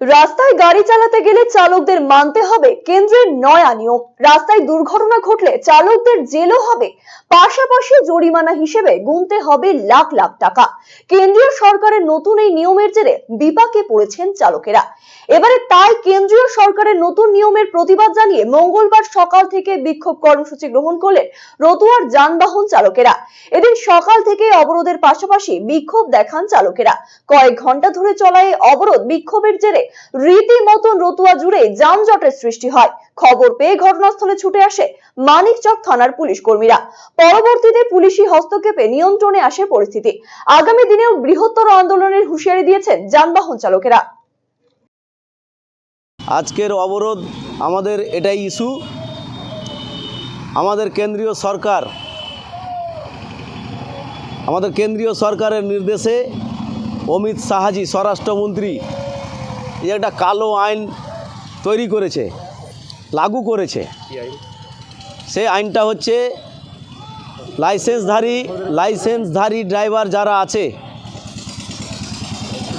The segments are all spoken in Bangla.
রাস্তায় গাড়ি চালাতে গেলে চালকদের মানতে হবে কেন্দ্রের নয়া নিয়ম। রাস্তায় দুর্ঘটনা ঘটলে চালকদের জেলও হবে। পাশাপাশি জরিমানা হিসেবে গুনতে হবে লাখ লাখ টাকা। কেন্দ্রীয় সরকারের নতুন এই নিয়মের জেরে বিপাকে পড়েছেন চালকেরা। এবারে তাই কেন্দ্রীয় সরকারের নতুন নিয়মের প্রতিবাদ জানিয়ে মঙ্গলবার সকাল থেকে বিক্ষোভ কর্মসূচি গ্রহণ করলেন রতুয়ার যানবাহন চালকেরা। এদিন সকাল থেকে অবরোধের পাশাপাশি বিক্ষোভ দেখান চালকেরা। কয়েক ঘণ্টা ধরে চলা এই অবরোধ বিক্ষোভের জেরে রীতিমতন রতুয়া জুড়ে যানজটের সৃষ্টি হয়। খবর পেয়ে ঘটনাস্থলে ছুটে আসে মানিকচক থানার পুলিশ কর্মীরা। পরবর্তীতে পুলিশি হস্তক্ষেপে নিয়ন্ত্রণে আসে পরিস্থিতি। আগামী দিনেও বৃহত্তর আন্দোলনের হুঁশিয়ারি দিয়েছেন যানবাহন চালকেরা। আজকের অবরোধ আমাদের এটাই ইস্যু। আমাদের কেন্দ্রীয় সরকার, আমাদের কেন্দ্রীয় সরকারের নির্দেশে অমিত শাহাজি, স্বরাষ্ট্রমন্ত্রী এই একটা কালো আইন তৈরি করেছে লাগু করেছে। সেই আইনটা হচ্ছে লাইসেন্সধারী লাইসেন্সধারী ড্রাইভার যারা আছে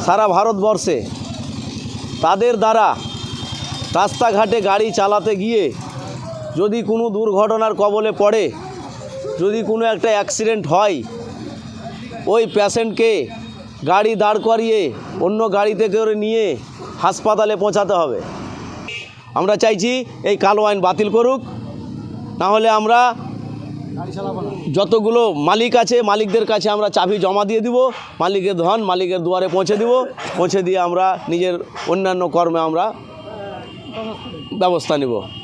সারা ভারতবর্ষে তাদের দ্বারা রাস্তাঘাটে গাড়ি চালাতে গিয়ে যদি কোনো দুর্ঘটনার কবলে পড়ে যদি কোনো একটা অ্যাক্সিডেন্ট হয় ওই পেশেন্টকে গাড়ি দাঁড় করিয়ে অন্য গাড়িতে করে নিয়ে হাসপাতালে পৌঁছাতে হবে। আমরা চাইছি এই কালো আইন বাতিল করুক নাহলে আমরা যতগুলো মালিক আছে, মালিকদের কাছে আমরা চাবি জমা দিয়ে দিব, মালিকের ধন মালিকের দুয়ারে পৌঁছে দিব, পৌঁছে দিয়ে আমরা নিজের অন্যান্য কর্মে আমরা ব্যবস্থা নেব।